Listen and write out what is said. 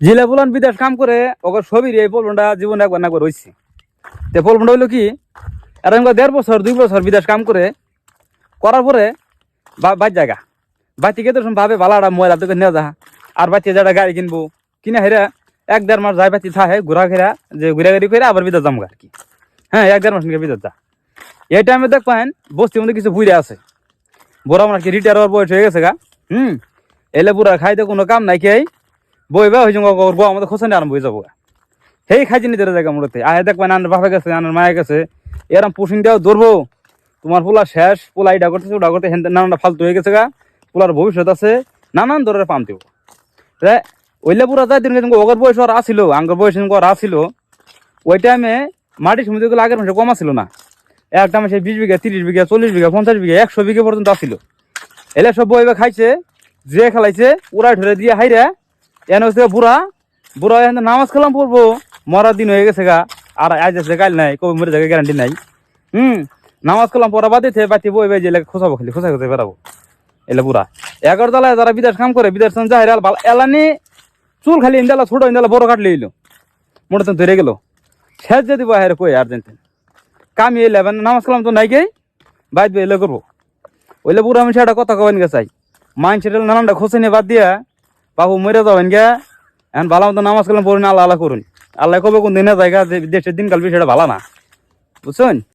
জিলা বলান বিদেশ কাম করে ওকে ছবির এই পলবনটা জীবনে একবার না একবার হয়েছে তে পলবনটা হইল কি আর এরকম দেড় বছর, দুই বছর বিদেশ কাম করে, করার পরে বাইর জায়গা। বাচ্চা কে তো ভাবে ভালাটা ময়লা তোকে নেওয়া যা, আর বাচ্চা যারা গাড়ি কিনবো। কিনে হেরা এক দেড় মাস যাই বাচ্চা থাকে ঘোরা ফেরা, যে ঘুরা গাড়ি করে আবার বিদেশ যাব আর কি। হ্যাঁ এক দেড় মাস নিয়ে বিদেশ যা। এই টাইমে দেখ পাইন, বস্তির মধ্যে কিছু বুড়ে আছে। বড় আমার কি রিটায়ার হওয়ার বয়স হয়ে গেছে গা। হুম, এলে বুড়া খাইতে কোনো কাম নাই খেয়ে বইবা হয়ে যাব বউ আমাদের খোঁচানি আরম্ভ হয়ে যাব। সেই খাইছে নিজের জায়গা মূলতে। আহে দেখ পাইন আনার বাপে গেছে আনার মায়ে গেছে এরম পুষিং দেওয়া ধরবো। তোমার পোলা শেষ, পোলা ইডা করতেছে ওটা করতে হেন নানানটা ফালতু হয়ে গেছে গা। পোলার ভবিষ্যৎ আছে, নানান ধরনের পাম দেবো। ওইলে পুরা যাই দিন ওগর বয়স আর আসিল, আঙ্গর বয়স আর আসিল। ওই টাইমে মাটির সমুদ্রগুলো আগের মাসে কম আসিল না। একটা মাসে বিশ বিঘা, তিরিশ বিঘা, চল্লিশ বিঘা, পঞ্চাশ বিঘা, একশো বিঘা পর্যন্ত আসিল। এলে সব বইবে খাইছে, যে খেলাইছে, উড়াই ধরে দিয়ে হাইরা এনে বুড়া। বুড়া এখন নামাজ খেলাম পড়ব, মরার দিন হয়ে গেছে গা। আর আজ আছে কাল নাই, কবে মরে যাবে গ্যারান্টি নাই। হুম, নামাজ কালাম পড়া বাদে থে বাতি বই বাই যে খোঁচাবো খালি খোঁচা খোঁচা বেড়াবো। এলে বুড়া। এগারো তলায় যারা বিদেশ কাম করে, বিদেশ যাই ভালো এলানি চুল খালি ইন্দালা, ছোট ইন্দালা, বড় কাটলে এলো মোটা তো ধরে গেল। শেষ যদি বাইরে কই আর আর্জেন্টিন। কামি এলে নামাজ কালাম তো নাই গে। বাইত এলে করব। ওইলে বুড়া আমি সেটা কথা কবেন গে চাই। সেটা নানানটা খোঁচে নিয়ে বাদ দিয়া বাবু মরে যাবেন গে। এখন ভালো মতো নামাজ করলাম পড়ুন, আল্লাহ আল্লাহ করুন। আল্লাহ কবে কোন দিনে জায়গা দেশের দিনকাল সেটা ভালো না। বুঝছেন?